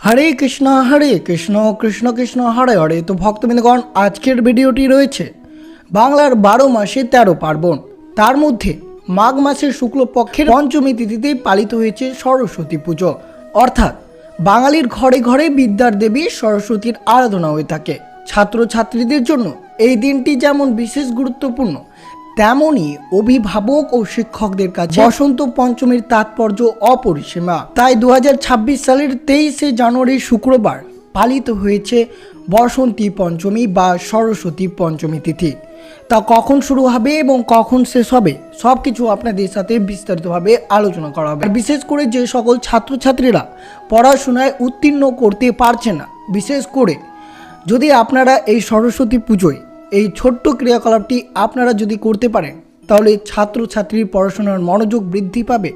হরে কৃষ্ণ হরে কৃষ্ণ কৃষ্ণ কৃষ্ণ, হরে হরে। তো ভক্তবৃন্দগণ, আজকের ভিডিওটি রয়েছে বাংলার বারো মাসে তেরো পার্বণ। তার মধ্যে মাঘ মাসের শুক্লপক্ষের পঞ্চমী তিথিতেই পালিত হয়েছে সরস্বতী পুজো। অর্থাৎ বাঙালির ঘরে ঘরে বিদ্যার দেবী সরস্বতীর আরাধনা হয়ে থাকে। ছাত্রছাত্রীদের জন্য এই দিনটি যেমন বিশেষ গুরুত্বপূর্ণ তেমনি অভিভাবক ও শিক্ষকদের কাছে বসন্ত পঞ্চমীর তাৎপর্য অপরিসীমা। তাই দু হাজার ছাব্বিশ সালের তেইশে জানুয়ারি শুক্রবার পালিত হয়েছে বসন্তী পঞ্চমী বা সরস্বতী পঞ্চমী তিথি। তা কখন শুরু হবে এবং কখন শেষ হবে সব কিছু আপনাদের সাথে বিস্তারিতভাবে আলোচনা করা হবে। বিশেষ করে যে সকল ছাত্রছাত্রীরা পড়াশোনায় উত্তীর্ণ করতে পারছে না, বিশেষ করে যদি আপনারা এই সরস্বতী পুজোয় এই ছোট্ট ক্রিয়াকলাপটি আপনারা যদি করতে পারেন, তাহলে ছাত্রছাত্রীর পড়াশোনার মনোযোগ বৃদ্ধি পাবে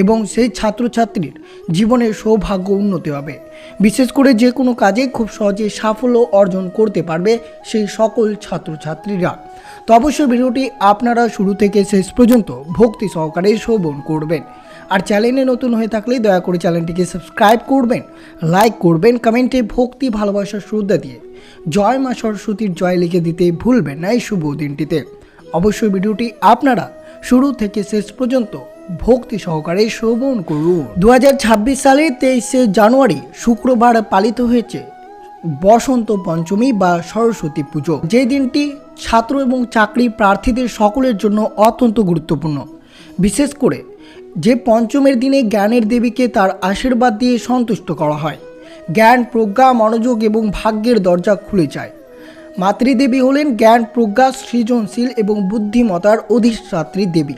এবং সেই ছাত্রছাত্রীর জীবনের সৌভাগ্য উন্নতি হবে। বিশেষ করে যে কোনো কাজে খুব সহজে সাফল্য অর্জন করতে পারবে সেই সকল ছাত্রছাত্রীরা। তো অবশ্যই ভিডিওটি আপনারা শুরু থেকে শেষ পর্যন্ত ভক্তি সহকারে শ্রবণ করবেন। আর চ্যানেলে নতুন হয়ে থাকলে দয়া করে চ্যানেলটিকে সাবস্ক্রাইব করবেন, লাইক করবেন, কমেন্টে ভক্তি ভালোবাসার শ্রদ্ধা দিয়ে। জয় মা সরস্বতীর জয় লিখে দিতে ভুলবেন না এই শুভ দিনটিতে। অবশ্যই ভিডিওটি আপনারা শুরু থেকে শেষ পর্যন্ত ভক্তি সহকারে শ্রবণ করুন। দু সালের তেইশে জানুয়ারি শুক্রবার পালিত হয়েছে বসন্ত পঞ্চমী বা সরস্বতী পুজো। যে দিনটি ছাত্র এবং চাকরি প্রার্থীদের সকলের জন্য অত্যন্ত গুরুত্বপূর্ণ। বিশেষ করে যে পঞ্চমের দিনে জ্ঞানের দেবীকে তার আশীর্বাদ দিয়ে সন্তুষ্ট করা হয়। জ্ঞান, প্রজ্ঞা, মনোযোগ এবং ভাগ্যের দরজা খুলে যায়। মাতৃদেবী হলেন জ্ঞান, প্রজ্ঞা, সৃজনশীল এবং বুদ্ধিমতার অধিষ্ঠাত্রী দেবী।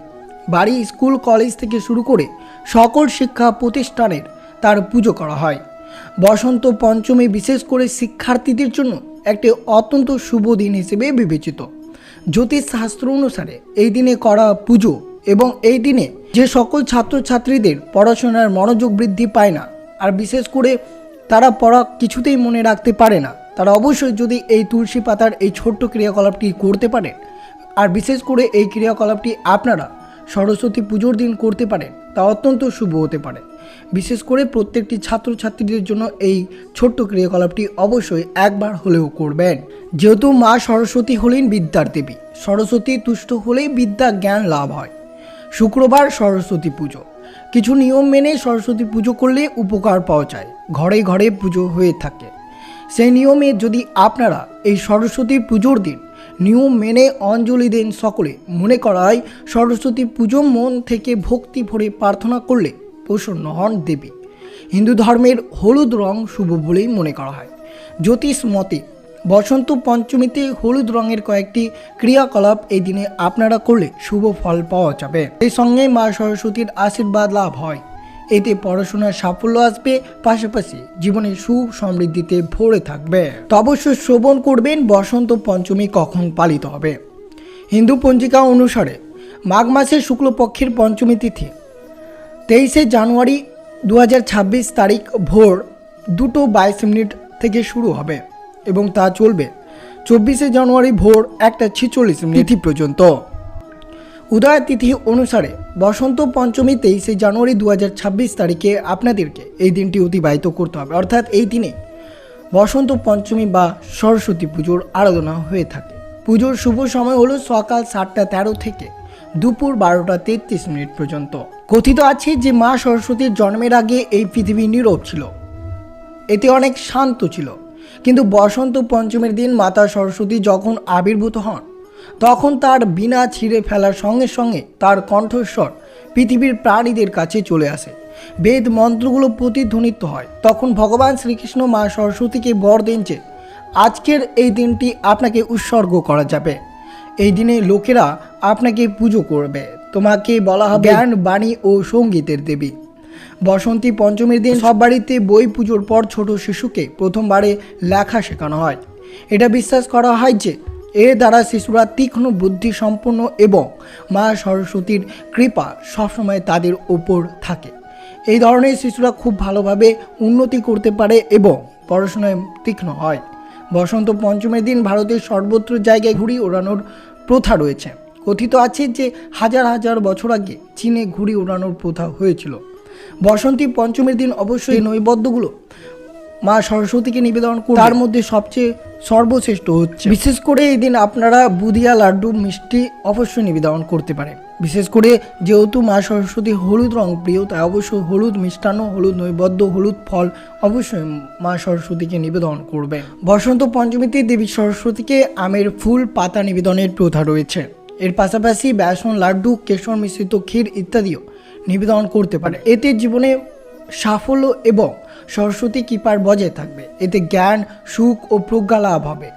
বাড়ি, স্কুল, কলেজ থেকে শুরু করে সকল শিক্ষা প্রতিষ্ঠানের তার পুজো করা হয়। বসন্ত পঞ্চমী বিশেষ করে শিক্ষার্থীদের জন্য একটি অত্যন্ত শুভ দিন হিসেবে বিবেচিত। জ্যোতিষ শাস্ত্র অনুসারে এই দিনে করা পুজো এবং এই দিনে যে সকল ছাত্রছাত্রীদের পড়াশোনার মনোযোগ বৃদ্ধি পায় না, আর বিশেষ করে তারা পড়া কিছুতেই মনে রাখতে পারে না, তারা অবশ্যই যদি এই তুলসী পাতার এই ছোট্ট ক্রিয়াকলাপটি করতে পারেন, আর বিশেষ করে এই ক্রিয়াকলাপটি আপনারা সরস্বতী পুজোর দিন করতে পারেন, তা অত্যন্ত শুভ হতে পারে। বিশেষ করে প্রত্যেকটি ছাত্রছাত্রীদের জন্য এই ছোট্ট ক্রিয়াকলাপটি অবশ্যই একবার হলেও করবেন। যেহেতু মা সরস্বতী হলেন বিদ্যার দেবী সরস্বতী তুষ্ট হলেই বিদ্যা জ্ঞান লাভ হয়। শুক্রবার সরস্বতী পুজো। কিছু নিয়ম মেনে সরস্বতী পুজো করলে উপকার পাওয়া যায়, ঘরে ঘরে পুজো হয়ে থাকে। সেই নিয়মে যদি আপনারা এই সরস্বতী পুজোর দিন নিয়ম মেনে অঞ্জলি দেন সকলে, মনে করা হয় সরস্বতী পুজো মন থেকে ভক্তি ভরে প্রার্থনা করলে প্রসন্ন হন দেবী। হিন্দু ধর্মের হলুদ রং শুভ বলেই মনে করা হয়। জ্যোতিষ মতে বসন্ত পঞ্চমীতে হলুদ রঙের কয়েকটি ক্রিয়াকলাপ এই দিনে আপনারা করলে শুভ ফল পাওয়া যাবে। এই সঙ্গে মা সরস্বতীর আশীর্বাদ লাভ হয়। এতে পড়াশোনার সাফল্য আসবে, পাশাপাশি জীবনে সুখ সমৃদ্ধিতে ভরে থাকবে। তো অবশ্যই শ্রবণ করবেন, বসন্ত পঞ্চমী কখন পালিত হবে? হিন্দু পঞ্জিকা অনুসারে মাঘ মাসের শুক্লপক্ষের পঞ্চমী তিথি, তেইশে জানুয়ারি দু হাজার ছাব্বিশ তারিখ ভোর দুটো বাইশ মিনিট থেকে শুরু হবে। এবং তা চলবে। চব্বিশে জানুয়ারি ভোর একটা ছিচল্লিশ তিথি পর্যন্ত। উদয় তিথি অনুসারে বসন্ত পঞ্চমী তেইশে জানুয়ারি দু হাজার ছাব্বিশ তারিখে আপনাদেরকে এই দিনটি অতিবাহিত করতে হবে। অর্থাৎ এই দিনে বসন্ত পঞ্চমী বা সরস্বতী পুজোর আরাধনা হয়ে থাকে। পুজোর শুভ সময় হলো সকাল সাতটা তেরো থেকে দুপুর বারোটা তেত্রিশ মিনিট পর্যন্ত। কথিত আছে যে মা সরস্বতীর জন্মের আগে এই পৃথিবী নীরব ছিল। এতে অনেক শান্ত ছিল। কিন্তু বসন্ত পঞ্চমীর দিন মাতা সরস্বতী যখন আবির্ভূত হন তখন তার বিনা ছিঁড়ে ফেলার সঙ্গে সঙ্গে তার কণ্ঠস্বর পৃথিবীর প্রাণীদের কাছে চলে আসে। বেদ মন্ত্রগুলো প্রতিধ্বনিত হয়। তখন ভগবান শ্রীকৃষ্ণ মা সরস্বতীকে বর দেন যে আজকের এই দিনটি আপনাকে উৎসর্গ করা যাবে। এই দিনে লোকেরা আপনাকে পুজো করবে। তোমাকে বলা হবে জ্ঞান বাণী ও সঙ্গীতের দেবী। বসন্তী পঞ্চমীর দিন সব বাড়িতে বই পুজোর পর ছোট শিশুকে প্রথমবারে লেখা শেখানো হয়। এটা বিশ্বাস করা হয় যে এর দ্বারা শিশুরা তীক্ষ্ণ বুদ্ধি সম্পন্ন এবং মা সরস্বতীর কৃপা সবসময় তাদের ওপর থাকে। এই ধরনের শিশুরা খুব ভালোভাবে উন্নতি করতে পারে এবং পড়াশোনায় তীক্ষ্ণ হয়। বসন্ত পঞ্চমের দিন ভারতের সর্বত্র জায়গায় ঘুড়ি ওড়ানোর প্রথা রয়েছে। কথিত আছে যে, হাজার হাজার বছর আগে চীনে ঘুড়ি ওড়ানোর প্রথা হয়েছিল। বসন্তী পঞ্চমীর দিন অবশ্যই নৈবদ্যগুলো মা সরস্বতীকে নিবেদন করুন তার মধ্যে সবচেয়ে সর্বশ্রেষ্ঠ হচ্ছে। বিশেষ করে এই দিন আপনারা বুধিয়া লাড্ডু, মিষ্টি অবশ্যই নিবেদন করতে পারেন। বিশেষ করে যেহেতু মা সরস্বতী হলুদ রং প্রিয়, তাই অবশ্যই হলুদ মিষ্টান্ন, হলুদ নৈবদ্য, হলুদ ফল অবশ্যই মা সরস্বতীকে নিবেদন করবেন। বসন্ত পঞ্চমীতে দেবী সরস্বতীকে আমের ফুল, পাতা নিবেদনের প্রথা রয়েছে। এর পাশাপাশি বেসন, লাড্ডু, কেশর মিশ্রিত ক্ষীর ইত্যাদিও নিবেদন করতে পারে। এতে জীবনে সাফল্য এবং সরস্বতী কৃপার বজায় থাকবে। এতে জ্ঞান, সুখ ও প্রজ্ঞা লাভ হবে।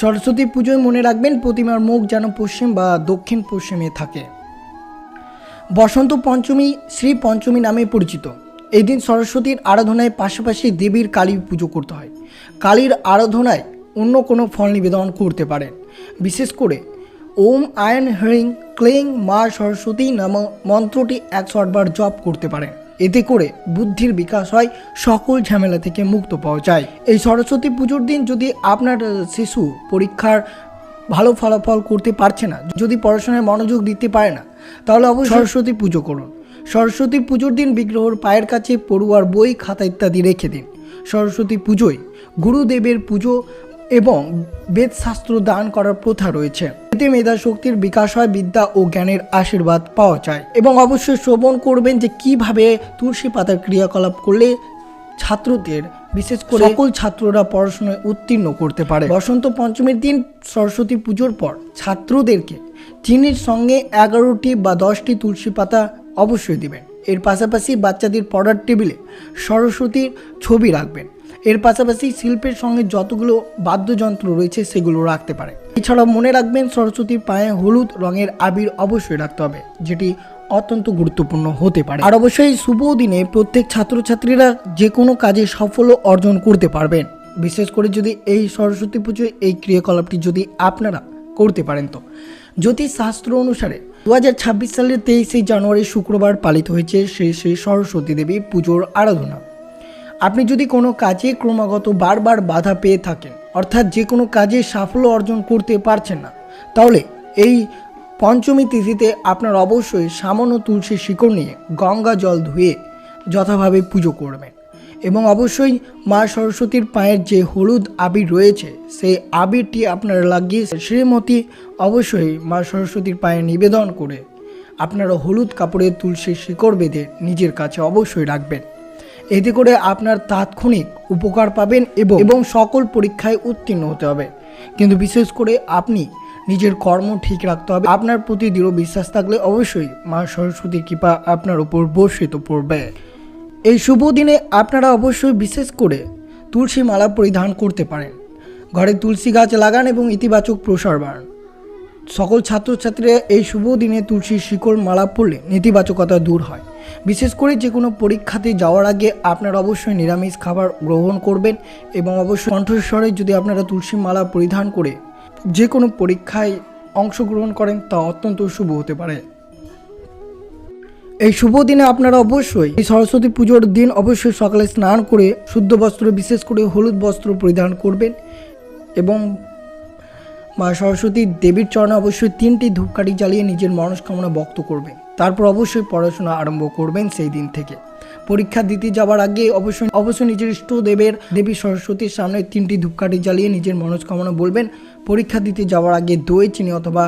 সরস্বতী পুজোয় মনে রাখবেন, প্রতিমার মুখ যেন পশ্চিম বা দক্ষিণ পশ্চিমে থাকে। বসন্ত পঞ্চমী শ্রী পঞ্চমী নামে পরিচিত। এই দিন সরস্বতীর আরাধনায় পাশাপাশি দেবীর কালী পুজো করতে হয়। কালীর আরাধনায় অন্য কোনো ফল নিবেদন করতে পারেন। বিশেষ করে ওম আয়ন হ্রিং ক্লিং মা সরস্বতী নাম মন্ত্রটি একশো আটবার জপ করতে পারেন এতে করে বুদ্ধির বিকাশ হয়, সকল ঝামেলা থেকে মুক্ত পাওয়া যায়। এই সরস্বতী পুজোর দিন যদি আপনার শিশু পরীক্ষার ভালো ফলাফল করতে পারছে না, যদি পড়াশোনায় মনোযোগ দিতে পারে না, তাহলে অবশ্যই সরস্বতী পুজো করুন। সরস্বতী পুজোর দিন বিগ্রহর পায়ের কাছে পড়ুয়ার বই, খাতা ইত্যাদি রেখে দিন। সরস্বতী পুজোয় গুরুদেবের পুজো এবং বেদশাস্ত্র দান করার প্রথা রয়েছে। এতে মেধা শক্তির বিকাশ হয় বিদ্যা ও জ্ঞানের আশীর্বাদ পাওয়া যায়। এবং অবশ্যই শ্রবণ করবেন যে কীভাবে তুলসী পাতার ক্রিয়াকলাপ করলে ছাত্রদের বিশেষ করে সকল ছাত্ররা পড়াশোনায় উত্তীর্ণ করতে পারে। বসন্ত পঞ্চমীর দিন সরস্বতী পুজোর পর ছাত্রদেরকে চিনির সঙ্গে এগারোটি বা দশটি তুলসী পাতা অবশ্যই দিবেন। এর পাশাপাশি বাচ্চাদের পড়ার টেবিলে সরস্বতীর ছবি রাখবেন। এর পাশাপাশি শিল্পের সঙ্গে যতগুলো বাদ্যযন্ত্র রয়েছে সেগুলো রাখতে পারে এছাড়াও মনে রাখবেন সরস্বতীর পায়ে হলুদ রঙের আবির অবশ্যই রাখতে হবে, যেটি অত্যন্ত গুরুত্বপূর্ণ হতে পারে। আর অবশ্যই শুভ দিনে প্রত্যেক ছাত্রছাত্রীরা যে কোনো কাজে সাফল্য অর্জন করতে পারবেন। বিশেষ করে যদি এই সরস্বতী পুজোয় এই ক্রিয়াকলাপটি যদি আপনারা করতে পারেন তো। জ্যোতিষ শাস্ত্র অনুসারে দু হাজার ছাব্বিশ সালের তেইশে জানুয়ারি শুক্রবার পালিত হয়েছে শ্রী শ্রী সরস্বতী দেবী পুজোর আরাধনা। আপনি যদি কোনো কাজে ক্রমাগত বারবার বাধা পেয়ে থাকেন অর্থাৎ যে কোনো কাজে সাফল্য অর্জন করতে পারছেন না। তাহলে এই পঞ্চমী তিথিতে আপনার অবশ্যই সামান্য তুলসী শিকড় নিয়ে গঙ্গা জল ধুয়ে যথাভাবে পুজো করবেন এবং অবশ্যই মা সরস্বতীর পায়ের যে হলুদ আবির রয়েছে, সেই আবিরটি আপনারা লাগিয়ে শ্রীমতী অবশ্যই মা সরস্বতীর পায়ে নিবেদন করে আপনারা হলুদ কাপড়ে তুলসী শিকড় বেঁধে নিজের কাছে অবশ্যই রাখবেন। এতে করে আপনার তাৎক্ষণিক উপকার পাবেন এবং এবং সকল পরীক্ষায় উত্তীর্ণ হতে হবে। কিন্তু বিশেষ করে আপনি নিজের কর্ম ঠিক রাখতে হবে। আপনার প্রতি দৃঢ় বিশ্বাস থাকলে অবশ্যই মা সরস্বতীর কৃপা আপনার উপর বর্ষিত পড়বে। এই শুভ দিনে আপনারা অবশ্যই বিশেষ করে তুলসী মালা পরিধান করতে পারেন। ঘরে তুলসী গাছ লাগান এবং ইতিবাচক প্রসার বাড়ান। সকল ছাত্রছাত্রীরা এই শুভ দিনে তুলসীর শিকড় মালা পড়লে নেতিবাচকতা দূর হয়। বিশেষ করে যে কোনো পরীক্ষাতে যাওয়ার আগে আপনারা অবশ্যই নিরামিষ খাবার গ্রহণ করবেন এবং অবশ্যই কণ্ঠস্বরে যদি আপনারা তুলসী মালা পরিধান করে যে কোনো পরীক্ষায় অংশগ্রহণ করেন তা অত্যন্ত শুভ হতে পারে। এই শুভ দিনে আপনারা অবশ্যই এই সরস্বতী পুজোর দিন অবশ্যই সকালে স্নান করে শুদ্ধ বস্ত্র, বিশেষ করে হলুদ বস্ত্র পরিধান করবেন এবং মা সরস্বতী দেবীর চরণে অবশ্যই তিনটি ধূপকাঠি জ্বালিয়ে নিজের মনস্কামনা ব্যক্ত করবেন। তারপর অবশ্যই পড়াশোনা আরম্ভ করবেন সেই দিন থেকে। পরীক্ষা দিতে যাওয়ার আগে অবশ্যই অবশ্যই নিজের ইষ্ট দেবের দেবী সরস্বতীর সামনে তিনটি ধূপকাঠি জ্বালিয়ে নিজের মনস্কামনা বলবেন। পরীক্ষা দিতে যাওয়ার আগে দই, চিনি অথবা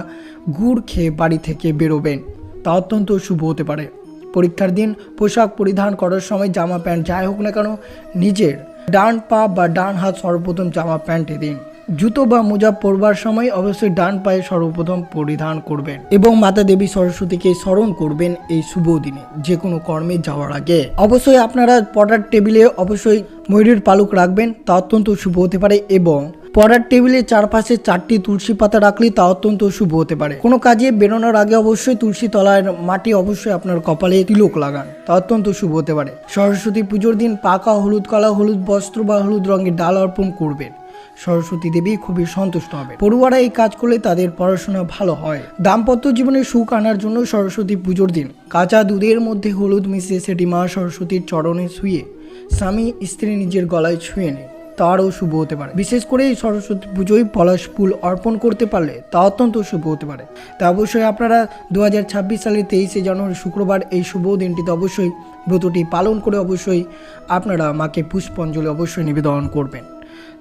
গুড় খেয়ে বাড়ি থেকে বেরোবেন। তা অত্যন্ত শুভ হতে পারে। পরীক্ষার দিন পোশাক পরিধান করার সময় জামা প্যান্ট যাই হোক না কেন, নিজের ডান পা বা ডান হাত সর্বপ্রথম জামা প্যান্টে দিন। জুতো বা মোজা পরবার সময় অবশ্যই ডান পায়ে সর্বপ্রথম পরিধান করবেন এবং মাতা দেবী সরস্বতীকে স্মরণ করবেন এই শুভ দিনে, যে কোনো কর্মে যাওয়ার আগে। অবশ্যই আপনারা পড়ার টেবিলে অবশ্যই ময়ূরের পালক রাখবেন, তা অত্যন্ত শুভ হতে পারে এবং পড়ার টেবিলে চারপাশে চারটি তুলসী পাতা রাখলে তা অত্যন্ত শুভ হতে পারে। কোনো কাজে বেরোনোর আগে অবশ্যই তুলসী তলায় মাটি অবশ্যই আপনার কপালে তিলক লাগান, তা অত্যন্ত শুভ হতে পারে। সরস্বতী পুজোর দিন পাকা হলুদ কলা, হলুদ বস্ত্র বা হলুদ রঙের ডাল অর্পণ করবেন। সরস্বতী দেবী খুবই সন্তুষ্ট হবে পড়ুয়ারা এই কাজ করলে তাদের পড়াশোনা ভালো হয়। দাম্পত্য জীবনে সুখ আনার জন্য সরস্বতী পুজোর দিন। কাঁচা দুধের মধ্যে হলুদ মিশিয়ে সেটি মা সরস্বতীর চরণে শুয়ে স্বামী স্ত্রী নিজের গলায় ছুঁয়ে নেয়। তারও শুভ হতে পারে। বিশেষ করে এই সরস্বতী পুজোয় পলাশ ফুল অর্পণ করতে পারলে তা অত্যন্ত শুভ হতে পারে। তা অবশ্যই আপনারা দু হাজার ছাব্বিশ সালের তেইশে জানুয়ারি শুক্রবার এই শুভ দিনটিতে অবশ্যই ব্রতটি পালন করে অবশ্যই আপনারা মাকে পুষ্পাঞ্জলি অবশ্যই নিবেদন করবেন।